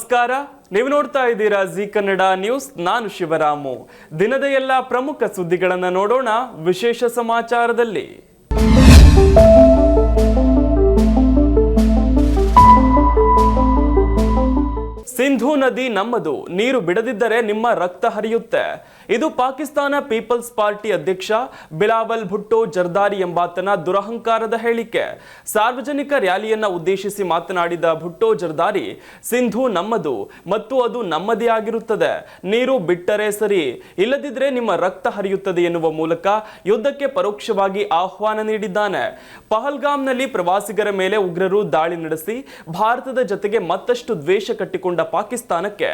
ನಮಸ್ಕಾರ. ನೀವು ನೋಡ್ತಾ ಇದ್ದೀರಾ ಜಿ ಕನ್ನಡ ನ್ಯೂಸ್. ನಾನು ಶಿವರಾಮು. ದಿನದ ಎಲ್ಲ ಪ್ರಮುಖ ಸುದ್ದಿಗಳನ್ನು ನೋಡೋಣ ವಿಶೇಷ ಸಮಾಚಾರದಲ್ಲಿ. ಸಿಂಧೂ ನದಿ ನಮ್ಮದು. ನೀರು ಬಿಡದಿದ್ದರೆ ನಿಮ್ಮ ರಕ್ತ ಹರಿಯುತ್ತೆ. ಇದು ಪಾಕಿಸ್ತಾನ ಪೀಪಲ್ಸ್ ಪಾರ್ಟಿ ಅಧ್ಯಕ್ಷ ಬಿಲಾವಲ್ ಭುಟ್ಟೋ ಜರ್ದಾರಿ ಎಂಬಾತನ ದುರಹಂಕಾರದ ಹೇಳಿಕೆ. ಸಾರ್ವಜನಿಕ ರ್ಯಾಲಿಯನ್ನ ಉದ್ದೇಶಿಸಿ ಮಾತನಾಡಿದ ಭುಟ್ಟೋ ಜರ್ದಾರಿ, ಸಿಂಧು ನಮ್ಮದು, ಮತ್ತು ಅದು ನಮ್ಮದೇ ಆಗಿರುತ್ತದೆ. ನೀರು ಬಿಟ್ಟರೆ ಸರಿ. ಇಲ್ಲದಿದ್ರೆ ನಿಮ್ಮ ರಕ್ತ ಹರಿಯುತ್ತದೆ ಎನ್ನುವ ಮೂಲಕ ಯುದ್ಧಕ್ಕೆ ಪರೋಕ್ಷವಾಗಿ ಆಹ್ವಾನ ನೀಡಿದ್ದಾನೆ. ಪಹಲ್ಗಾಮ್ನಲ್ಲಿ ಪ್ರವಾಸಿಗರ ಮೇಲೆ ಉಗ್ರರು ದಾಳಿ ನಡೆಸಿ, ಭಾರತದ ಜೊತೆಗೆ ಮತ್ತಷ್ಟು ದ್ವೇಷ ಕಟ್ಟಿಕೊಂಡ ಪಾಕಿಸ್ತಾನಕ್ಕೆ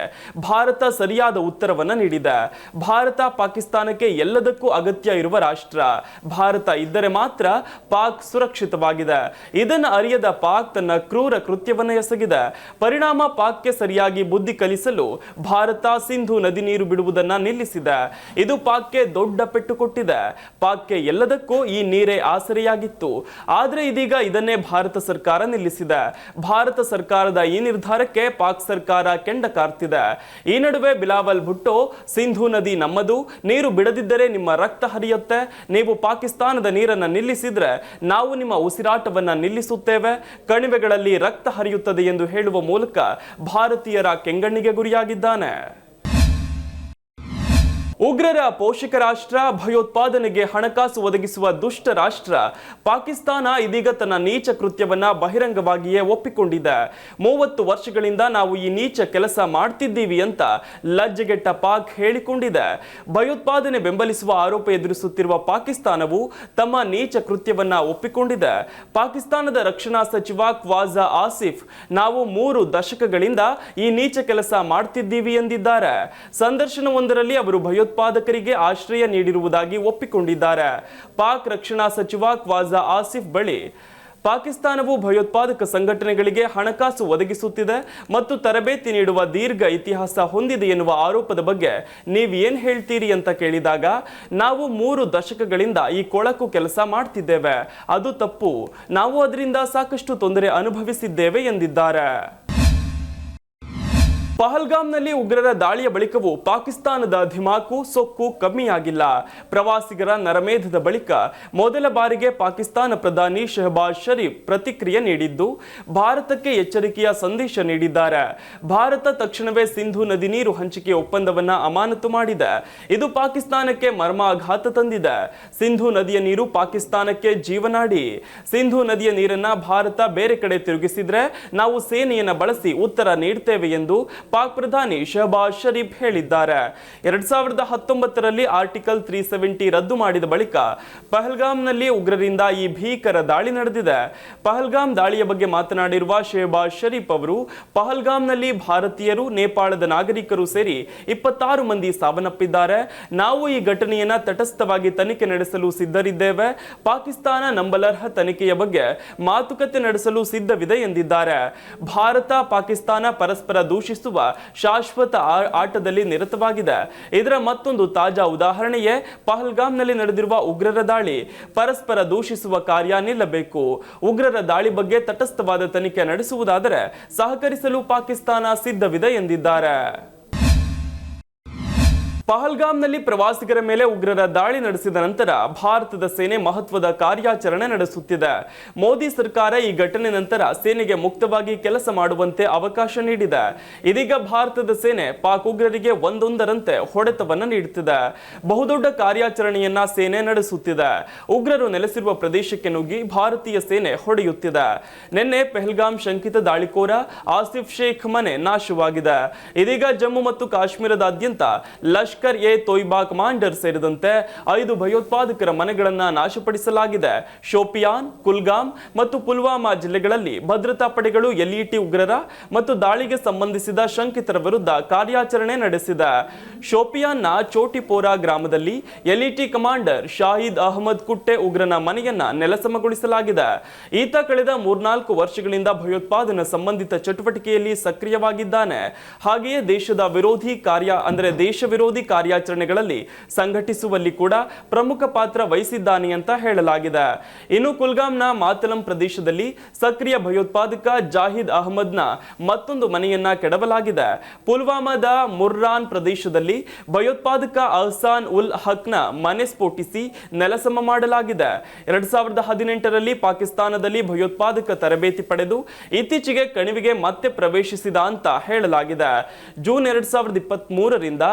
ಭಾರತ ಸರಿಯಾದ ಉತ್ತರವನ್ನು ನೀಡಿದೆ. ಭಾರತ ಪಾಕಿಸ್ತಾನಕ್ಕೆ ಎಲ್ಲದಕ್ಕೂ ಅಗತ್ಯ ಇರುವ ರಾಷ್ಟ್ರ. ಭಾರತ ಇದ್ದರೆ ಮಾತ್ರ ಪಾಕ್ ಸುರಕ್ಷಿತವಾಗಿದೆ. ಇದನ್ನು ಅರಿಯದ ಪಾಕ್ ತನ್ನ ಕ್ರೂರ ಕೃತ್ಯವನ್ನ ಎಸಗಿದೆ. ಪರಿಣಾಮ ಪಾಕ್ಗೆ ಸರಿಯಾಗಿ ಬುದ್ಧಿ ಕಲಿಸಲು ಭಾರತ ಸಿಂಧು ನದಿ ನೀರು ಬಿಡುವುದನ್ನ ನಿಲ್ಲಿಸಿದೆ. ಇದು ಪಾಕ್ಗೆ ದೊಡ್ಡ ಪೆಟ್ಟು ಕೊಟ್ಟಿದೆ. ಪಾಕ್ಗೆ ಎಲ್ಲದಕ್ಕೂ ಈ ನೀರೇ ಆಸರೆಯಾಗಿತ್ತು. ಆದರೆ ಇದೀಗ ಇದನ್ನೇ ಭಾರತ ಸರ್ಕಾರ ನಿಲ್ಲಿಸಿದೆ. ಭಾರತ ಸರ್ಕಾರದ ಈ ನಿರ್ಧಾರಕ್ಕೆ ಪಾಕ್ ಸರ್ಕಾರ ಕೆಂಡ ಕಾರ್ತಿದೆ. ಈ ನಡುವೆ ಬಿಲಾವಲ್ ಭುಟ್ಟೋ ಸಿಂಧು ನದಿ ನಮ್ಮದು. ನೀರು ಬಿಡದಿದ್ದರೆ ನಿಮ್ಮ ರಕ್ತ ಹರಿಯುತ್ತೆ. ನೀವು ಪಾಕಿಸ್ತಾನದ ನೀರನ್ನು ನಿಲ್ಲಿಸಿದ್ರೆ ನಾವು ನಿಮ್ಮ ಉಸಿರಾಟವನ್ನು ನಿಲ್ಲಿಸುತ್ತೇವೆ. ಕಣಿವೆಗಳಲ್ಲಿ ರಕ್ತ ಹರಿಯುತ್ತದೆ ಎಂದು ಹೇಳುವ ಮೂಲಕ ಭಾರತೀಯರ ಕೆಂಗಣ್ಣಿಗೆ ಗುರಿಯಾಗಿದ್ದಾನೆ. ಉಗ್ರರ ಪೋಷಕ ರಾಷ್ಟ್ರ, ಭಯೋತ್ಪಾದನೆಗೆ ಹಣಕಾಸು ಒದಗಿಸುವ ದುಷ್ಟ ರಾಷ್ಟ್ರ, ಪಾಕಿಸ್ತಾನ ಇದೀಗ ತನ್ನ ನೀಚ ಕೃತ್ಯವನ್ನ ಬಹಿರಂಗವಾಗಿಯೇ ಒಪ್ಪಿಕೊಂಡಿದೆ. ಮೂವತ್ತು ವರ್ಷಗಳಿಂದ ನಾವು ಈ ನೀಚ ಕೆಲಸ ಮಾಡ್ತಿದ್ದೀವಿ ಅಂತ ಲಜ್ಜೆಗೆಟ್ಟ ಪಾಕ್ ಹೇಳಿಕೊಂಡಿದೆ. ಭಯೋತ್ಪಾದನೆ ಬೆಂಬಲಿಸುವ ಆರೋಪ ಎದುರಿಸುತ್ತಿರುವ ಪಾಕಿಸ್ತಾನವು ತಮ್ಮ ನೀಚ ಕೃತ್ಯವನ್ನ ಒಪ್ಪಿಕೊಂಡಿದೆ. ಪಾಕಿಸ್ತಾನದ ರಕ್ಷಣಾ ಸಚಿವ ಕ್ವಾಜಾ ಆಸಿಫ್, ನಾವು ಮೂರು ದಶಕಗಳಿಂದ ಈ ನೀಚ ಕೆಲಸ ಮಾಡ್ತಿದ್ದೀವಿ ಎಂದಿದ್ದಾರೆ. ಸಂದರ್ಶನವೊಂದರಲ್ಲಿ ಅವರು ಭಯೋತ್ಪಾದಕರಿಗೆ ಆಶ್ರಯ ನೀಡಿರುವುದಾಗಿ ಒಪ್ಪಿಕೊಂಡಿದ್ದಾರೆ. ಪಾಕ್ ರಕ್ಷಣಾ ಸಚಿವ ಕ್ವಾಜಾ ಆಸಿಫ್ ಬಳಿ ಪಾಕಿಸ್ತಾನವು ಭಯೋತ್ಪಾದಕ ಸಂಘಟನೆಗಳಿಗೆ ಹಣಕಾಸು ಒದಗಿಸುತ್ತಿದೆ ಮತ್ತು ತರಬೇತಿ ನೀಡುವ ದೀರ್ಘ ಇತಿಹಾಸ ಹೊಂದಿದೆ ಎನ್ನುವ ಆರೋಪದ ಬಗ್ಗೆ ನೀವು ಏನು ಹೇಳ್ತೀರಿ ಅಂತ ಕೇಳಿದಾಗ, ನಾವು ಮೂರು ದಶಕಗಳಿಂದ ಈ ಕೊಳಕು ಕೆಲಸ ಮಾಡ್ತಿದ್ದೇವೆ. ಅದು ತಪ್ಪು. ನಾವು ಅದರಿಂದ ಸಾಕಷ್ಟು ತೊಂದರೆ ಅನುಭವಿಸಿದ್ದೇವೆ ಎಂದಿದ್ದಾರೆ. ಪಹಲ್ಗಾಮ್ನಲ್ಲಿ ಉಗ್ರರ ದಾಳಿಯ ಬಳಿಕವೂ ಪಾಕಿಸ್ತಾನದ ಧಿಮಾಕು ಸೊಕ್ಕು ಕಮ್ಮಿಯಾಗಿಲ್ಲ. ಪ್ರವಾಸಿಗರ ನರಮೇಧದ ಬಳಿಕ ಮೊದಲ ಬಾರಿಗೆ ಪಾಕಿಸ್ತಾನ ಪ್ರಧಾನಿ ಶೆಹಬಾಜ್ ಶರೀಫ್ ಪ್ರತಿಕ್ರಿಯೆ ನೀಡಿದ್ದು, ಭಾರತಕ್ಕೆ ಎಚ್ಚರಿಕೆಯ ಸಂದೇಶ ನೀಡಿದ್ದಾರೆ. ಭಾರತ ತಕ್ಷಣವೇ ಸಿಂಧು ನದಿ ನೀರು ಹಂಚಿಕೆ ಒಪ್ಪಂದವನ್ನ ಅಮಾನತು ಮಾಡಿದೆ. ಇದು ಪಾಕಿಸ್ತಾನಕ್ಕೆ ಮರ್ಮಾಘಾತ ತಂದಿದೆ. ಸಿಂಧು ನದಿಯ ನೀರು ಪಾಕಿಸ್ತಾನಕ್ಕೆ ಜೀವನಾಡಿ. ಸಿಂಧು ನದಿಯ ನೀರನ್ನ ಭಾರತ ಬೇರೆ ಕಡೆ ತಿರುಗಿಸಿದ್ರೆ ನಾವು ಸೇನೆಯನ್ನು ಬಳಸಿ ಉತ್ತರ ನೀಡುತ್ತೇವೆ ಎಂದು ಪಾಕ್ ಪ್ರಧಾನಿ ಶಹಬಾಜ್ ಶರೀಫ್ ಹೇಳಿದ್ದಾರೆ. ಎರಡ್ ಸಾವಿರದ ಹತ್ತೊಂಬತ್ತರಲ್ಲಿ ಆರ್ಟಿಕಲ್ ತ್ರೀ ಸೆವೆಂಟಿ ರದ್ದು ಮಾಡಿದ ಬಳಿಕ ಪಹಲ್ಗಾಮ್ನಲ್ಲಿ ಉಗ್ರರಿಂದ ಈ ಭೀಕರ ದಾಳಿ ನಡೆದಿದೆ. ಪಹಲ್ಗಾಮ್ ದಾಳಿಯ ಬಗ್ಗೆ ಮಾತನಾಡಿರುವ ಶಹಬಾಜ್ ಶರೀಫ್ ಅವರು, ಪಹಲ್ಗಾಮ್ನಲ್ಲಿ ಭಾರತೀಯರು, ನೇಪಾಳದ ನಾಗರಿಕರು ಸೇರಿ ಇಪ್ಪತ್ತಾರು ಮಂದಿ ಸಾವನ್ನಪ್ಪಿದ್ದಾರೆ. ನಾವು ಈ ಘಟನೆಯನ್ನ ತಟಸ್ಥವಾಗಿ ತನಿಖೆ ನಡೆಸಲು ಸಿದ್ಧರಿದ್ದೇವೆ. ಪಾಕಿಸ್ತಾನ ನಂಬಲರ್ಹ ತನಿಖೆಯ ಬಗ್ಗೆ ಮಾತುಕತೆ ನಡೆಸಲು ಸಿದ್ಧವಿದೆ ಎಂದಿದ್ದಾರೆ. ಭಾರತ, ಪಾಕಿಸ್ತಾನ ಪರಸ್ಪರ ದೂಷಿಸುವ ಶಾಶ್ವತ ಆ- ಆಟದಲ್ಲಿ ನಿರತವಾಗಿದೆ. ಇದರ ಮತ್ತೊಂದು ತಾಜಾ ಉದಾಹರಣೆಯೇ ಪಹಲ್ಗಾಮ್ನಲ್ಲಿ ನಡೆದಿರುವ ಉಗ್ರರ ದಾಳಿ. ಪರಸ್ಪರ ದೂಷಿಸುವ ಕಾರ್ಯ ನಿಲ್ಲಬೇಕು. ಉಗ್ರರ ದಾಳಿ ಬಗ್ಗೆ ತಟಸ್ಥವಾದ ತನಿಖೆ ನಡೆಸುವುದಾದರೆ ಸಹಕರಿಸಲು ಪಾಕಿಸ್ತಾನ ಸಿದ್ಧವಿದೆ ಎಂದಿದ್ದಾರೆ. ಪಹಲ್ಗಾಮ್ನಲ್ಲಿ ಪ್ರವಾಸಿಗರ ಮೇಲೆ ಉಗ್ರರ ದಾಳಿ ನಡೆಸಿದ ನಂತರ ಭಾರತದ ಸೇನೆ ಮಹತ್ವದ ಕಾರ್ಯಾಚರಣೆ ನಡೆಸುತ್ತಿದೆ. ಮೋದಿ ಸರ್ಕಾರ ಈ ಘಟನೆ ನಂತರ ಸೇನೆಗೆ ಮುಕ್ತವಾಗಿ ಕೆಲಸ ಮಾಡುವಂತೆ ಅವಕಾಶ ನೀಡಿದೆ. ಇದೀಗ ಭಾರತದ ಸೇನೆ ಪಾಕ್ ಉಗ್ರರಿಗೆ ಒಂದೊಂದರಂತೆ ಹೊಡೆತವನ್ನು ನೀಡುತ್ತಿದೆ. ಬಹುದೊಡ್ಡ ಕಾರ್ಯಾಚರಣೆಯನ್ನ ಸೇನೆ ನಡೆಸುತ್ತಿದೆ. ಉಗ್ರರು ನೆಲೆಸಿರುವ ಪ್ರದೇಶಕ್ಕೆ ನುಗ್ಗಿ ಭಾರತೀಯ ಸೇನೆ ಹೊಡೆಯುತ್ತಿದೆ. ನಿನ್ನೆ ಪೆಹಲ್ಗಾಮ್ ಶಂಕಿತ ದಾಳಿಕೋರ ಆಸಿಫ್ ಶೇಖ್ ಮನೆ ನಾಶವಾಗಿದೆ. ಇದೀಗ ಜಮ್ಮು ಮತ್ತು ಕಾಶ್ಮೀರದಾದ್ಯಂತ ಲಷ್ಕರ್ ಎ ತೊಯ್ಬಾ ಕಮಾಂಡರ್ ಸೇರಿದಂತೆ ಐದು ಭಯೋತ್ಪಾದಕರ ಮನೆಗಳನ್ನ ನಾಶಪಡಿಸಲಾಗಿದೆ. ಶೋಪಿಯಾನ್, ಕುಲ್ಗಾಮ್ ಮತ್ತು ಪುಲ್ವಾಮಾ ಜಿಲ್ಲೆಗಳಲ್ಲಿ ಭದ್ರತಾ ಪಡೆಗಳು ಎಲ್ಇಟಿ ಉಗ್ರರ ಮತ್ತು ದಾಳಿಗೆ ಸಂಬಂಧಿಸಿದ ಶಂಕಿತರ ವಿರುದ್ಧ ಕಾರ್ಯಾಚರಣೆ ನಡೆಸಿದೆ. ಶೋಪಿಯಾನ್ನ ಚೋಟಿಪೋರಾ ಗ್ರಾಮದಲ್ಲಿ ಎಲ್ಇಟಿ ಕಮಾಂಡರ್ ಶಾಹಿದ್ ಅಹಮದ್ ಕುಟ್ಟೆ ಉಗ್ರನ ಮನೆಯನ್ನ ನೆಲಸಮಗೊಳಿಸಲಾಗಿದೆ. ಈತ ಕಳೆದ ಮೂರ್ನಾಲ್ಕು ವರ್ಷಗಳಿಂದ ಭಯೋತ್ಪಾದನೆ ಸಂಬಂಧಿತ ಚಟುವಟಿಕೆಯಲ್ಲಿ ಸಕ್ರಿಯವಾಗಿದ್ದಾನೆ. ಹಾಗೆಯೇ ದೇಶದ ವಿರೋಧಿ ಕಾರ್ಯ ಅಂದರೆ ದೇಶ ವಿರೋಧಿ ಕಾರ್ಯಾಚರಣೆಗಳಲ್ಲಿ ಸಂಘಟಿಸುವಲ್ಲಿ ಕೂಡ ಪ್ರಮುಖ ಪಾತ್ರ ವಹಿಸಿದ್ದಾನೆ ಅಂತ ಹೇಳಲಾಗಿದೆ. ಇನ್ನು ಕುಲ್ಗಾಮ್ನ ಮಾತಲಂ ಪ್ರದೇಶದಲ್ಲಿ ಸಕ್ರಿಯ ಭಯೋತ್ಪಾದಕ ಜಾಹಿದ್ ಅಹಮದ್ನ ಮತ್ತೊಂದು ಮನೆಯನ್ನ ಕೆಡವಲಾಗಿದೆ. ಪುಲ್ವಾಮಾದ ಮುರ್ರಾನ್ ಪ್ರದೇಶದಲ್ಲಿ ಭಯೋತ್ಪಾದಕ ಅಹ್ಸಾನ್ ಉಲ್ ಹಕ್ನ ಮನೆ ಸ್ಫೋಟಿಸಿ ನೆಲಸಮ ಮಾಡಲಾಗಿದೆ. ಎರಡ್ ಸಾವಿರದ ಹದಿನೆಂಟರಲ್ಲಿ ಪಾಕಿಸ್ತಾನದಲ್ಲಿ ಭಯೋತ್ಪಾದಕ ತರಬೇತಿ ಪಡೆದು ಇತ್ತೀಚೆಗೆ ಕಣಿವೆಗೆ ಮತ್ತೆ ಪ್ರವೇಶಿಸಿದ ಅಂತ ಹೇಳಲಾಗಿದೆ. ಜೂನ್ ಎರಡ್ ಸಾವಿರದ ಇಪ್ಪತ್ತ್ ಮೂರರಿಂದ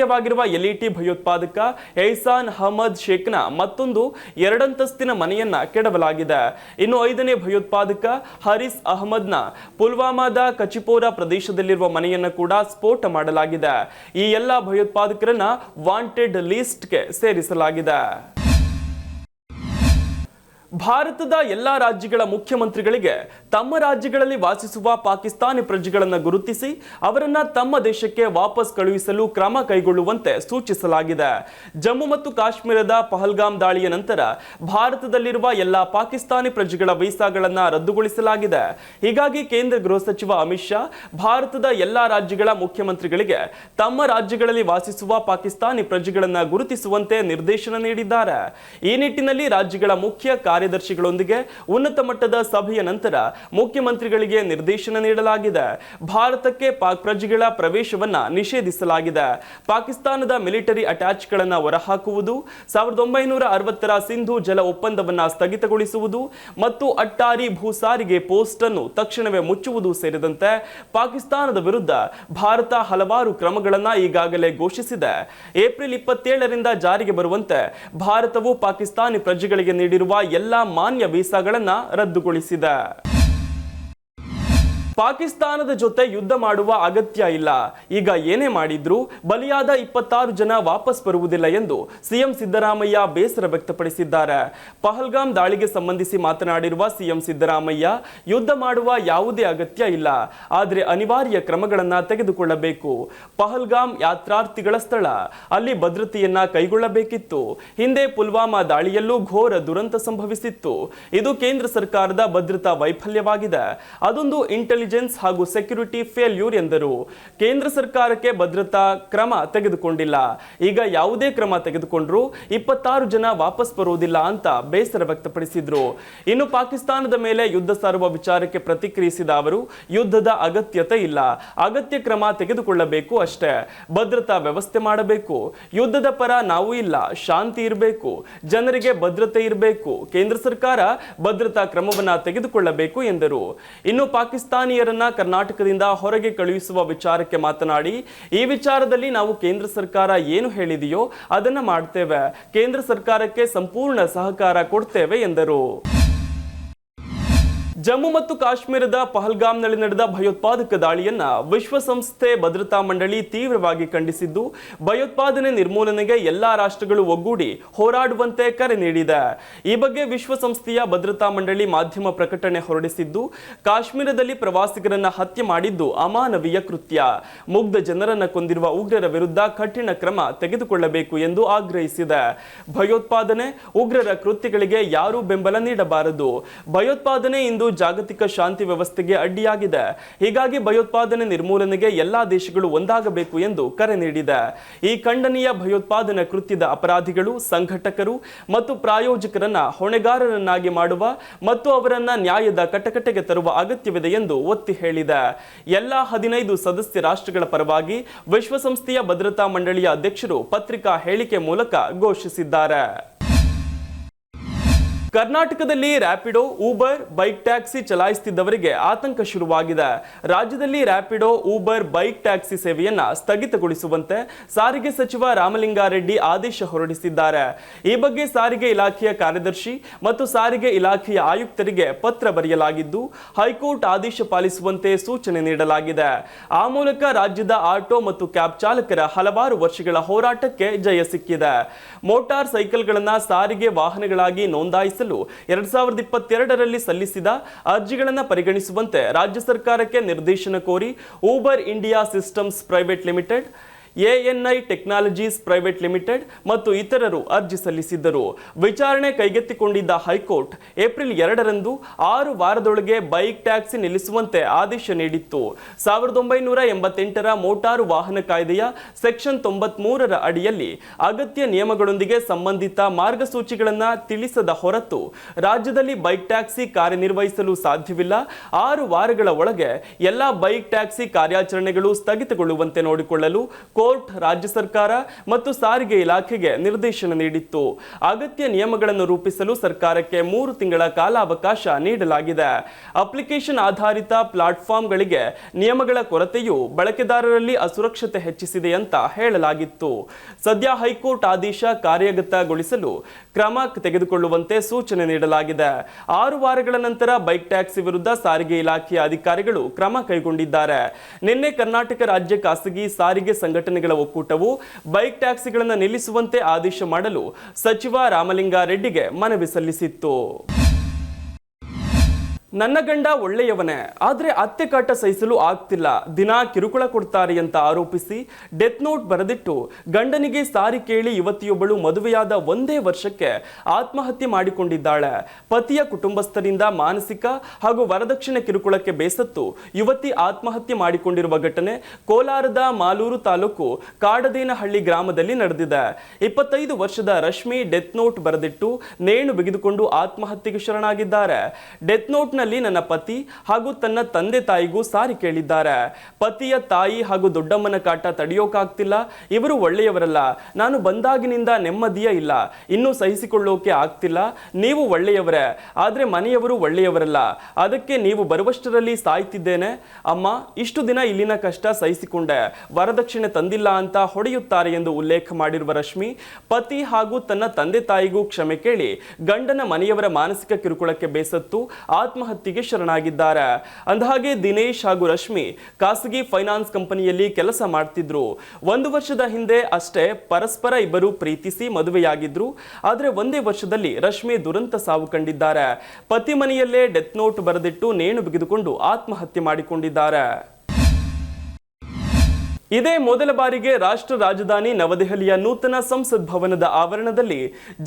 ಸಕ್ರಿಯವಾಗಿರುವ ಎಲ್ಇಟಿ ಭಯೋತ್ಪಾದಕ ಎಹ್ಸಾನ್ ಅಹಮದ್ ಶೇಖ್ನ ಮತ್ತೊಂದು ಎರಡಂತಸ್ತಿನ ಮನೆಯನ್ನ ಕೆಡವಲಾಗಿದೆ. ಇನ್ನು ಐದನೇ ಭಯೋತ್ಪಾದಕ ಹರಿಸ್ ಅಹಮದ್ನ ಪುಲ್ವಾಮಾದ ಕಚಿಪೋರ ಪ್ರದೇಶದಲ್ಲಿರುವ ಮನೆಯನ್ನ ಕೂಡ ಸ್ಫೋಟ ಮಾಡಲಾಗಿದೆ. ಈ ಎಲ್ಲ ಭಯೋತ್ಪಾದಕರನ್ನ ವಾಂಟೆಡ್ ಲಿಸ್ಟ್ಗೆ ಸೇರಿಸಲಾಗಿದೆ. ಭಾರತದ ಎಲ್ಲಾ ರಾಜ್ಯಗಳ ಮುಖ್ಯಮಂತ್ರಿಗಳಿಗೆ ತಮ್ಮ ರಾಜ್ಯಗಳಲ್ಲಿ ವಾಸಿಸುವ ಪಾಕಿಸ್ತಾನಿ ಪ್ರಜೆಗಳನ್ನು ಗುರುತಿಸಿ ಅವರನ್ನ ತಮ್ಮ ದೇಶಕ್ಕೆ ವಾಪಸ್ ಕಳುಹಿಸಲು ಕ್ರಮ ಕೈಗೊಳ್ಳುವಂತೆ ಸೂಚಿಸಲಾಗಿದೆ. ಜಮ್ಮು ಮತ್ತು ಕಾಶ್ಮೀರದ ಪಹಲ್ಗಾಮ್ ದಾಳಿಯ ನಂತರ ಭಾರತದಲ್ಲಿರುವ ಎಲ್ಲಾ ಪಾಕಿಸ್ತಾನಿ ಪ್ರಜೆಗಳ ವೀಸಾಗಳನ್ನು ರದ್ದುಗೊಳಿಸಲಾಗಿದೆ. ಹೀಗಾಗಿ ಕೇಂದ್ರ ಗೃಹ ಸಚಿವ ಅಮಿತ್ ಶಾ ಭಾರತದ ಎಲ್ಲಾ ರಾಜ್ಯಗಳ ಮುಖ್ಯಮಂತ್ರಿಗಳಿಗೆ ತಮ್ಮ ರಾಜ್ಯಗಳಲ್ಲಿ ವಾಸಿಸುವ ಪಾಕಿಸ್ತಾನಿ ಪ್ರಜೆಗಳನ್ನು ಗುರುತಿಸುವಂತೆ ನಿರ್ದೇಶನ ನೀಡಿದ್ದಾರೆ. ಈ ನಿಟ್ಟಿನಲ್ಲಿ ರಾಜ್ಯಗಳ ಮುಖ್ಯ ಕಾರ್ಯದರ್ಶಿಗಳೊಂದಿಗೆ ಉನ್ನತ ಮಟ್ಟದ ಸಭೆಯ ನಂತರ ಮುಖ್ಯಮಂತ್ರಿಗಳಿಗೆ ನಿರ್ದೇಶನ ನೀಡಲಾಗಿದೆ. ಭಾರತಕ್ಕೆ ಪಾಕ್ ಪ್ರಜೆಗಳ ಪ್ರವೇಶವನ್ನ ನಿಷೇಧಿಸಲಾಗಿದೆ. ಪಾಕಿಸ್ತಾನದ ಮಿಲಿಟರಿ ಅಟ್ಯಾಚ್ಗಳನ್ನು ಹೊರಹಾಕುವುದು, ಸಾವಿರದ ಒಂಬೈನೂರ ಅರವತ್ತರ ಸಿಂಧು ಜಲ ಒಪ್ಪಂದವನ್ನು ಸ್ಥಗಿತಗೊಳಿಸುವುದು ಮತ್ತು ಅಟ್ಟಾರಿ ಭೂಸಾರಿಗೆ ಪೋಸ್ಟ್ ಅನ್ನು ತಕ್ಷಣವೇ ಮುಚ್ಚುವುದು ಸೇರಿದಂತೆ ಪಾಕಿಸ್ತಾನದ ವಿರುದ್ಧ ಭಾರತ ಹಲವಾರು ಕ್ರಮಗಳನ್ನು ಈಗಾಗಲೇ ಘೋಷಿಸಿದೆ. ಏಪ್ರಿಲ್ ಇಪ್ಪತ್ತೇಳರಿಂದ ಜಾರಿಗೆ ಬರುವಂತೆ ಭಾರತವು ಪಾಕಿಸ್ತಾನಿ ಪ್ರಜೆಗಳಿಗೆ ನೀಡಿರುವ ಎಲ್ಲ ಮಾನ್ಯ ವೀಸಾಗಳನ್ನು ರದ್ದುಗೊಳಿಸಿದೆ. ಪಾಕಿಸ್ತಾನದ ಜೊತೆ ಯುದ್ಧ ಮಾಡುವ ಅಗತ್ಯ ಇಲ್ಲ. ಈಗ ಏನೇ ಮಾಡಿದ್ರೂ ಬಲಿಯಾದ ಇಪ್ಪತ್ತಾರು ಜನ ವಾಪಸ್ ಬರುವುದಿಲ್ಲ ಎಂದು ಸಿಎಂ ಸಿದ್ದರಾಮಯ್ಯ ಬೇಸರ ವ್ಯಕ್ತಪಡಿಸಿದ್ದಾರೆ. ಪಹಲ್ಗಾಮ್ ದಾಳಿಗೆ ಸಂಬಂಧಿಸಿ ಮಾತನಾಡಿರುವ ಸಿಎಂ ಸಿದ್ದರಾಮಯ್ಯ, ಯುದ್ಧ ಮಾಡುವ ಯಾವುದೇ ಅಗತ್ಯ ಇಲ್ಲ. ಆದರೆ ಅನಿವಾರ್ಯ ಕ್ರಮಗಳನ್ನು ತೆಗೆದುಕೊಳ್ಳಬೇಕು. ಪಹಲ್ಗಾಮ್ ಯಾತ್ರಾರ್ಥಿಗಳ ಸ್ಥಳ. ಅಲ್ಲಿ ಭದ್ರತೆಯನ್ನ ಕೈಗೊಳ್ಳಬೇಕಿತ್ತು. ಹಿಂದೆ ಪುಲ್ವಾಮಾ ದಾಳಿಯಲ್ಲೂ ಘೋರ ದುರಂತ ಸಂಭವಿಸಿತ್ತು. ಇದು ಕೇಂದ್ರ ಸರ್ಕಾರದ ಭದ್ರತಾ ವೈಫಲ್ಯವಾಗಿದೆ. ಅದೊಂದು ಇಂಟೆಲಿಜೆನ್ಸ್ ಹಾಗೂ ಸೆಕ್ಯುರಿಟಿ ಫೇಲ್ಯೂರ್ ಎಂದರು. ಕೇಂದ್ರ ಸರ್ಕಾರಕ್ಕೆ ಭದ್ರತಾ ಕ್ರಮ ತೆಗೆದುಕೊಂಡಿಲ್ಲ. ಈಗ ಯಾವುದೇ ಕ್ರಮ ತೆಗೆದುಕೊಂಡ್ರು ಇಪ್ಪತ್ತಾರು ಜನ ವಾಪಸ್ ಬರುವುದಿಲ್ಲ ಅಂತ ಬೇಸರ ವ್ಯಕ್ತಪಡಿಸಿದ್ರು. ಇನ್ನು ಪಾಕಿಸ್ತಾನದ ಮೇಲೆ ಯುದ್ಧ ಸಾರುವ ವಿಚಾರಕ್ಕೆ ಪ್ರತಿಕ್ರಿಯಿಸಿದ ಅವರು, ಯುದ್ಧದ ಅಗತ್ಯತೆ ಇಲ್ಲ. ಅಗತ್ಯ ಕ್ರಮ ತೆಗೆದುಕೊಳ್ಳಬೇಕು ಅಷ್ಟೇ. ಭದ್ರತಾ ವ್ಯವಸ್ಥೆ ಮಾಡಬೇಕು. ಯುದ್ಧದ ಪರ ನಾವು ಇಲ್ಲ. ಶಾಂತಿ ಇರಬೇಕು. ಜನರಿಗೆ ಭದ್ರತೆ ಇರಬೇಕು. ಕೇಂದ್ರ ಸರ್ಕಾರ ಭದ್ರತಾ ಕ್ರಮವನ್ನು ತೆಗೆದುಕೊಳ್ಳಬೇಕು ಎಂದರು. ಇನ್ನು ಪಾಕಿಸ್ತಾನಿಯರನ್ನ ಕರ್ನಾಟಕದಿಂದ ಹೊರಗೆ ಕಳುಹಿಸುವ ವಿಚಾರಕ್ಕೆ ಮಾತನಾಡಿ, ಈ ವಿಚಾರದಲ್ಲಿ ನಾವು ಕೇಂದ್ರ ಸರ್ಕಾರ ಏನು ಹೇಳಿದೆಯೋ ಅದನ್ನ ಮಾಡ್ತೇವೆ. ಕೇಂದ್ರ ಸರ್ಕಾರಕ್ಕೆ ಸಂಪೂರ್ಣ ಸಹಕಾರ ಕೊಡ್ತೇವೆ ಎಂದರು. ಜಮ್ಮು ಮತ್ತು ಕಾಶ್ಮೀರದ ಪಹಲ್ಗಾಮ್ನಲ್ಲಿ ನಡೆದ ಭಯೋತ್ಪಾದಕ ದಾಳಿಯನ್ನ ವಿಶ್ವಸಂಸ್ಥೆ ಭದ್ರತಾ ಮಂಡಳಿ ತೀವ್ರವಾಗಿ ಖಂಡಿಸಿದ್ದು, ಭಯೋತ್ಪಾದನೆ ನಿರ್ಮೂಲನೆಗೆ ಎಲ್ಲಾ ರಾಷ್ಟ್ರಗಳು ಒಗ್ಗೂಡಿ ಹೋರಾಡುವಂತೆ ಕರೆ ನೀಡಿದೆ. ಈ ಬಗ್ಗೆ ವಿಶ್ವಸಂಸ್ಥೆಯ ಭದ್ರತಾ ಮಂಡಳಿ ಮಾಧ್ಯಮ ಪ್ರಕಟಣೆ ಹೊರಡಿಸಿದ್ದು, ಕಾಶ್ಮೀರದಲ್ಲಿ ಪ್ರವಾಸಿಗರನ್ನ ಹತ್ಯೆ ಮಾಡಿದ್ದು ಅಮಾನವೀಯ ಕೃತ್ಯ. ಮುಗ್ಧ ಜನರನ್ನ ಕೊಂದಿರುವ ಉಗ್ರರ ವಿರುದ್ಧ ಕಠಿಣ ಕ್ರಮ ತೆಗೆದುಕೊಳ್ಳಬೇಕು ಎಂದು ಆಗ್ರಹಿಸಿದೆ. ಭಯೋತ್ಪಾದನೆ ಉಗ್ರರ ಕೃತ್ಯಗಳಿಗೆ ಯಾರೂ ಬೆಂಬಲ ನೀಡಬಾರದು. ಭಯೋತ್ಪಾದನೆ ಇಂದು ಜಾಗತಿಕ ಶಾಂತಿ ವ್ಯವಸ್ಥೆಗೆ ಅಡ್ಡಿಯಾಗಿದೆ. ಹೀಗಾಗಿ ಭಯೋತ್ಪಾದನೆ ನಿರ್ಮೂಲನೆಗೆ ಎಲ್ಲಾ ದೇಶಗಳು ಒಂದಾಗಬೇಕು ಎಂದು ಕರೆ ನೀಡಿದೆ. ಈ ಖಂಡನೀಯ ಭಯೋತ್ಪಾದನೆ ಕೃತ್ಯದ ಅಪರಾಧಿಗಳು, ಸಂಘಟಕರು ಮತ್ತು ಪ್ರಾಯೋಜಕರನ್ನ ಹೊಣೆಗಾರರನ್ನಾಗಿ ಮಾಡುವ ಮತ್ತು ಅವರನ್ನ ನ್ಯಾಯದ ಕಟಕಟೆಗೆ ತರುವ ಅಗತ್ಯವಿದೆ ಎಂದು ಒತ್ತಿ ಹೇಳಿದೆ. ಎಲ್ಲಾ ಹದಿನೈದು ಸದಸ್ಯ ರಾಷ್ಟ್ರಗಳ ಪರವಾಗಿ ವಿಶ್ವಸಂಸ್ಥೆಯ ಭದ್ರತಾ ಮಂಡಳಿಯ ಅಧ್ಯಕ್ಷರು ಪತ್ರಿಕಾ ಹೇಳಿಕೆ ಮೂಲಕ ಘೋಷಿಸಿದ್ದಾರೆ. ಕರ್ನಾಟಕದಲ್ಲಿ ರ್ಯಾಪಿಡೋ ಊಬರ್, ಬೈಕ್ ಟ್ಯಾಕ್ಸಿ ಚಲಾಯಿಸುತ್ತಿದ್ದವರಿಗೆ ಆತಂಕ ಶುರುವಾಗಿದೆ. ರಾಜ್ಯದಲ್ಲಿ ರ್ಯಾಪಿಡೋ ಊಬರ್, ಬೈಕ್ ಟ್ಯಾಕ್ಸಿ ಸೇವೆಯನ್ನು ಸ್ಥಗಿತಗೊಳಿಸುವಂತೆ ಸಾರಿಗೆ ಸಚಿವ ರಾಮಲಿಂಗಾರೆಡ್ಡಿ ಆದೇಶ ಹೊರಡಿಸಿದ್ದಾರೆ. ಈ ಬಗ್ಗೆ ಸಾರಿಗೆ ಇಲಾಖೆಯ ಕಾರ್ಯದರ್ಶಿ ಮತ್ತು ಸಾರಿಗೆ ಇಲಾಖೆಯ ಆಯುಕ್ತರಿಗೆ ಪತ್ರ ಬರೆಯಲಾಗಿದ್ದು, ಹೈಕೋರ್ಟ್ ಆದೇಶ ಪಾಲಿಸುವಂತೆ ಸೂಚನೆ ನೀಡಲಾಗಿದೆ. ಆ ಮೂಲಕ ರಾಜ್ಯದ ಆಟೋ ಮತ್ತು ಕ್ಯಾಬ್ ಚಾಲಕರ ಹಲವಾರು ವರ್ಷಗಳ ಹೋರಾಟಕ್ಕೆ ಜಯ ಸಿಕ್ಕಿದೆ. ಮೋಟಾರ್ ಸೈಕಲ್ಗಳನ್ನು ಸಾರಿಗೆ ವಾಹನಗಳಾಗಿ ನೋಂದಾಯಿಸಲು ಎರಡ್ ಸಾವಿರದ ಇಪ್ಪತ್ತೆರಡರಲ್ಲಿ ಸಲ್ಲಿಸಿದ ಅರ್ಜಿಗಳನ್ನು ಪರಿಗಣಿಸುವಂತೆ ರಾಜ್ಯ ಸರ್ಕಾರಕ್ಕೆ ನಿರ್ದೇಶನ ಕೋರಿ Uber India systems private limited ANI technologies private limited ಮತ್ತು ಇತರರು ಅರ್ಜಿ ಸಲ್ಲಿಸಿದ್ದರು. ವಿಚಾರಣೆ ಕೈಗೆತ್ತಿಕೊಂಡಿದ್ದ ಹೈಕೋರ್ಟ್ ಏಪ್ರಿಲ್ ಎರಡರಂದು ಆರು ವಾರದೊಳಗೆ ಬೈಕ್ ಟ್ಯಾಕ್ಸಿ ನಿಲ್ಲಿಸುವಂತೆ ಆದೇಶ ನೀಡಿತ್ತು. ಸಾವಿರದ ಒಂಬೈನೂರ ಎಂಬತ್ತೆಂಟರ ಮೋಟಾರು ವಾಹನ ಕಾಯ್ದೆಯ ಸೆಕ್ಷನ್ ತೊಂಬತ್ಮೂರರ ಅಡಿಯಲ್ಲಿ ಅಗತ್ಯ ನಿಯಮಗಳೊಂದಿಗೆ ಸಂಬಂಧಿತ ಮಾರ್ಗಸೂಚಿಗಳನ್ನು ತಿಳಿಸದ ಹೊರತು ರಾಜ್ಯದಲ್ಲಿ ಬೈಕ್ ಟ್ಯಾಕ್ಸಿ ಕಾರ್ಯನಿರ್ವಹಿಸಲು ಸಾಧ್ಯವಿಲ್ಲ. ಆರು ವಾರಗಳ ಒಳಗೆ ಎಲ್ಲಾ ಬೈಕ್ ಟ್ಯಾಕ್ಸಿ ಕಾರ್ಯಾಚರಣೆಗಳು ಸ್ಥಗಿತಗೊಳ್ಳುವಂತೆ ನೋಡಿಕೊಳ್ಳಲು ಕೋರ್ಟ್, ರಾಜ್ಯ ಸರ್ಕಾರ ಮತ್ತು ಸಾರಿಗೆ ಇಲಾಖೆಗೆ ನಿರ್ದೇಶನ ನೀಡಿತ್ತು. ಅಗತ್ಯ ನಿಯಮಗಳನ್ನು ರೂಪಿಸಲು ಸರ್ಕಾರಕ್ಕೆ ಮೂರು ತಿಂಗಳ ಕಾಲಾವಕಾಶ ನೀಡಲಾಗಿದೆ. ಅಪ್ಲಿಕೇಶನ್ ಆಧಾರಿತ ಪ್ಲಾಟ್ಫಾರ್ಮ್ಗಳಿಗೆ ನಿಯಮಗಳ ಕೊರತೆಯು ಬಳಕೆದಾರರಲ್ಲಿ ಅಸುರಕ್ಷತೆ ಹೆಚ್ಚಿಸಿದೆ ಅಂತ ಹೇಳಲಾಗಿತ್ತು. ಸದ್ಯ ಹೈಕೋರ್ಟ್ ಆದೇಶ ಕಾರ್ಯಗತಗೊಳಿಸಲು ಕ್ರಮ ತೆಗೆದುಕೊಳ್ಳುವಂತೆ ಸೂಚನೆ ನೀಡಲಾಗಿದೆ. ಆರು ವಾರಗಳ ನಂತರ ಬೈಕ್ ಟ್ಯಾಕ್ಸಿ ವಿರುದ್ಧ ಸಾರಿಗೆ ಇಲಾಖೆಯ ಅಧಿಕಾರಿಗಳು ಕ್ರಮ ಕೈಗೊಂಡಿದ್ದಾರೆ. ನಿನ್ನೆ ಕರ್ನಾಟಕ ರಾಜ್ಯ ಖಾಸಗಿ ಸಾರಿಗೆ ಸಂಘಟನೆಗಳ ಒಕ್ಕೂಟವು ಬೈಕ್ ಟ್ಯಾಕ್ಸಿಗಳನ್ನು ನಿಲ್ಲಿಸುವಂತೆ ಆದೇಶ ಮಾಡಲು ಸಚಿವ ರಾಮಲಿಂಗಾರೆಡ್ಡಿಗೆ ಮನವಿ ಸಲ್ಲಿಸಿತ್ತು. ನನ್ನ ಗಂಡ ಒಳ್ಳೆಯವನೇ, ಆದರೆ ಅತ್ತೆ ಕಾಟ ಸಹಿಸಲು ಆಗ್ತಿಲ್ಲ. ದಿನ ಕಿರುಕುಳ ಕೊಡ್ತಾರೆ ಅಂತ ಆರೋಪಿಸಿ ಡೆತ್ ನೋಟ್ ಬರೆದಿಟ್ಟು ಗಂಡನಿಗೆ ಸಾರಿ ಕೇಳಿ ಯುವತಿಯೊಬ್ಬಳು ಮದುವೆಯಾದ ಒಂದೇ ವರ್ಷಕ್ಕೆ ಆತ್ಮಹತ್ಯೆ ಮಾಡಿಕೊಂಡಿದ್ದಾಳೆ. ಪತಿಯ ಕುಟುಂಬಸ್ಥರಿಂದ ಮಾನಸಿಕ ಹಾಗೂ ವರದಕ್ಷಿಣೆ ಕಿರುಕುಳಕ್ಕೆ ಬೇಸತ್ತು ಯುವತಿ ಆತ್ಮಹತ್ಯೆ ಮಾಡಿಕೊಂಡಿರುವ ಘಟನೆ ಕೋಲಾರದ ಮಾಲೂರು ತಾಲೂಕು ಕಾಡದೇನಹಳ್ಳಿ ಗ್ರಾಮದಲ್ಲಿ ನಡೆದಿದೆ. ಇಪ್ಪತ್ತೈದು ವರ್ಷದ ರಶ್ಮಿ ಡೆತ್ ನೋಟ್ ಬರೆದಿಟ್ಟು ನೇಣು ಬಿಗಿದುಕೊಂಡು ಆತ್ಮಹತ್ಯೆಗೆ ಶರಣಾಗಿದ್ದಾರೆ. ಡೆತ್ ನೋಟ್ ನಲ್ಲಿ ನನ್ನ ಪತಿ ಹಾಗೂ ತನ್ನ ತಂದೆ ತಾಯಿಗೂ ಸಾರಿ ಕೇಳಿದ್ದಾರೆ. ಪತಿಯ ತಾಯಿ ಹಾಗೂ ದೊಡ್ಡಮ್ಮನ ಕಾಟ ತಡೆಯೋಕಾಗ್ತಿಲ್ಲ. ಇವರು ಒಳ್ಳೆಯವರಲ್ಲ. ನಾನು ಬಂದಾಗಿನಿಂದ ನೆಮ್ಮದಿಯ ಇಲ್ಲ. ಇನ್ನೂ ಸಹಿಸಿಕೊಳ್ಳೋಕೆ ಆಗ್ತಿಲ್ಲ. ನೀವು ಒಳ್ಳೆಯವರೇ. ಆದ್ರೆ ಮನೆಯವರು ಒಳ್ಳೆಯವರಲ್ಲ. ಅದಕ್ಕೆ ನೀವು ಬರುವಷ್ಟರಲ್ಲಿ ಸಾಯ್ತಿದ್ದೇನೆ. ಅಮ್ಮ, ಇಷ್ಟು ದಿನ ಇಲ್ಲಿನ ಕಷ್ಟ ಸಹಿಸಿಕೊಂಡೆ. ವರದಕ್ಷಿಣೆ ತಂದಿಲ್ಲ ಅಂತ ಹೊಡೆಯುತ್ತಾರೆ ಎಂದು ಉಲ್ಲೇಖ ಮಾಡಿರುವ ರಶ್ಮಿ, ಪತಿ ಹಾಗೂ ತನ್ನ ತಂದೆ ತಾಯಿಗೂ ಕ್ಷಮೆ ಕೇಳಿ ಗಂಡನ ಮನೆಯವರ ಮಾನಸಿಕ ಕಿರುಕುಳಕ್ಕೆ ಬೇಸತ್ತು ಆತ್ಮಹತ್ಯೆಗೆ ಶರಣಾಗಿದ್ದಾರೆ. ಅಂದಹಾಗೆ ದಿನೇಶ್ ಹಾಗೂ ರಶ್ಮಿ ಖಾಸಗಿ ಫೈನಾನ್ಸ್ ಕಂಪನಿಯಲ್ಲಿ ಕೆಲಸ ಮಾಡ್ತಿದ್ರು. ಒಂದು ವರ್ಷದ ಹಿಂದೆ ಅಷ್ಟೇ ಪರಸ್ಪರ ಇಬ್ಬರು ಪ್ರೀತಿಸಿ ಮದುವೆಯಾಗಿದ್ರು. ಆದರೆ ಒಂದೇ ವರ್ಷದಲ್ಲಿ ರಶ್ಮಿ ದುರಂತ ಸಾವು ಕಂಡಿದ್ದಾರೆ. ಪತಿ ಮನೆಯಲ್ಲೇ ಡೆತ್ ನೋಟ್ ಬರೆದಿಟ್ಟು ನೇಣು ಬಿಗಿದುಕೊಂಡು ಆತ್ಮಹತ್ಯೆ ಮಾಡಿಕೊಂಡಿದ್ದಾರೆ. ಇದೇ ಮೊದಲ ಬಾರಿಗೆ ರಾಷ್ಟ್ರ ರಾಜಧಾನಿ ನವದೆಹಲಿಯ ನೂತನ ಸಂಸತ್ ಭವನದ ಆವರಣದಲ್ಲಿ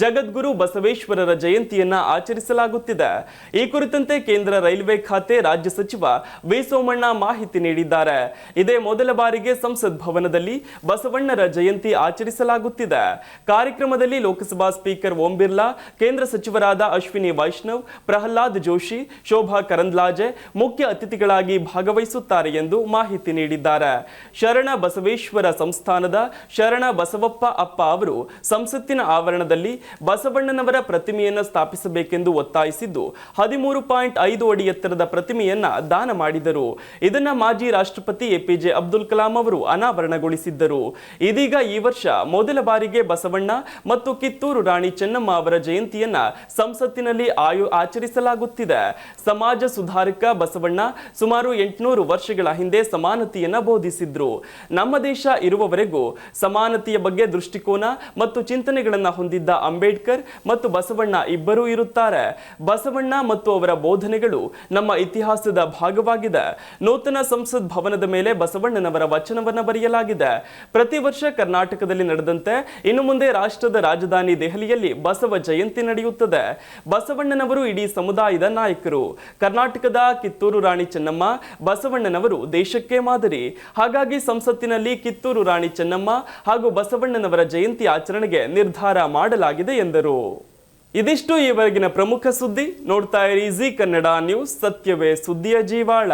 ಜಗದ್ಗುರು ಬಸವೇಶ್ವರರ ಜಯಂತಿಯನ್ನ ಆಚರಿಸಲಾಗುತ್ತಿದೆ. ಈ ಕುರಿತಂತೆ ಕೇಂದ್ರ ರೈಲ್ವೆ ಖಾತೆ ರಾಜ್ಯ ಸಚಿವ ವಿ ಸೋಮಣ್ಣ ಮಾಹಿತಿ ನೀಡಿದ್ದಾರೆ. ಇದೇ ಮೊದಲ ಬಾರಿಗೆ ಸಂಸತ್ ಭವನದಲ್ಲಿ ಬಸವಣ್ಣರ ಜಯಂತಿ ಆಚರಿಸಲಾಗುತ್ತಿದೆ. ಕಾರ್ಯಕ್ರಮದಲ್ಲಿ ಲೋಕಸಭಾ ಸ್ಪೀಕರ್ ಓಂ ಬಿರ್ಲಾ, ಕೇಂದ್ರ ಸಚಿವರಾದ ಅಶ್ವಿನಿ ವೈಷ್ಣವ್, ಪ್ರಹ್ಲಾದ್ ಜೋಶಿ, ಶೋಭಾ ಕರಂದ್ಲಾಜೆ ಮುಖ್ಯ ಅತಿಥಿಗಳಾಗಿ ಭಾಗವಹಿಸುತ್ತಾರೆ ಎಂದು ಮಾಹಿತಿ ನೀಡಿದ್ದಾರೆ. ಶರಣ ಬಸವೇಶ್ವರ ಸಂಸ್ಥಾನದ ಶರಣ ಬಸವಪ್ಪ ಅಪ್ಪ ಅವರು ಸಂಸತ್ತಿನ ಆವರಣದಲ್ಲಿ ಬಸವಣ್ಣನವರ ಪ್ರತಿಮೆಯನ್ನು ಸ್ಥಾಪಿಸಬೇಕೆಂದು ಒತ್ತಾಯಿಸಿದ್ದು ಹದಿಮೂರು ಪಾಯಿಂಟ್ ಐದು ಅಡಿ ಎತ್ತರದ ಪ್ರತಿಮೆಯನ್ನ ದಾನ ಮಾಡಿದರು. ಇದನ್ನ ಮಾಜಿ ರಾಷ್ಟ್ರಪತಿ ಎಪಿಜೆ ಅಬ್ದುಲ್ ಕಲಾಂ ಅವರು ಅನಾವರಣಗೊಳಿಸಿದ್ದರು. ಇದೀಗ ಈ ವರ್ಷ ಮೊದಲ ಬಾರಿಗೆ ಬಸವಣ್ಣ ಮತ್ತು ಕಿತ್ತೂರು ರಾಣಿ ಚೆನ್ನಮ್ಮ ಅವರ ಜಯಂತಿಯನ್ನ ಸಂಸತ್ತಿನಲ್ಲಿ ಆಯು ಆಚರಿಸಲಾಗುತ್ತಿದೆ. ಸಮಾಜ ಸುಧಾರಕ ಬಸವಣ್ಣ ಸುಮಾರು ಎಂಟುನೂರು ವರ್ಷಗಳ ಹಿಂದೆ ಸಮಾನತೆಯನ್ನ ಬೋಧಿಸಿದ್ರು. ನಮ್ಮ ದೇಶ ಇರುವವರೆಗೂ ಸಮಾನತೆಯ ಬಗ್ಗೆ ದೃಷ್ಟಿಕೋನ ಮತ್ತು ಚಿಂತನೆಗಳನ್ನು ಹೊಂದಿದ್ದ ಅಂಬೇಡ್ಕರ್ ಮತ್ತು ಬಸವಣ್ಣ ಇಬ್ಬರೂ ಇರುತ್ತಾರೆ. ಬಸವಣ್ಣ ಮತ್ತು ಅವರ ಬೋಧನೆಗಳು ನಮ್ಮ ಇತಿಹಾಸದ ಭಾಗವಾಗಿದೆ. ನೂತನ ಸಂಸತ್ ಭವನದ ಮೇಲೆ ಬಸವಣ್ಣನವರ ವಚನವನ್ನು ಬರೆಯಲಾಗಿದೆ. ಪ್ರತಿ ವರ್ಷ ಕರ್ನಾಟಕದಲ್ಲಿ ನಡೆದಂತೆ ಇನ್ನು ಮುಂದೆ ರಾಷ್ಟ್ರದ ರಾಜಧಾನಿ ದೆಹಲಿಯಲ್ಲಿ ಬಸವ ಜಯಂತಿ ನಡೆಯುತ್ತದೆ. ಬಸವಣ್ಣನವರು ಇಡೀ ಸಮುದಾಯದ ನಾಯಕರು. ಕರ್ನಾಟಕದ ಕಿತ್ತೂರು ರಾಣಿ ಚೆನ್ನಮ್ಮ ಬಸವಣ್ಣನವರು ದೇಶಕ್ಕೆ ಮಾದರಿ. ಹಾಗಾಗಿ ಸಂಸತ್ತಿನಲ್ಲಿ ಕಿತ್ತೂರು ರಾಣಿ ಚೆನ್ನಮ್ಮ ಹಾಗೂ ಬಸವಣ್ಣನವರ ಜಯಂತಿ ಆಚರಣೆಗೆ ನಿರ್ಧಾರ ಮಾಡಲಾಗಿದೆ ಎಂದರು. ಇದಿಷ್ಟು ಈವರೆಗಿನ ಪ್ರಮುಖ ಸುದ್ದಿ. ನೋಡ್ತಾ ಇರಿ ಜಿ ಕನ್ನಡ ನ್ಯೂಸ್. ಸತ್ಯವೇ ಸುದ್ದಿಯ ಜೀವಾಳ.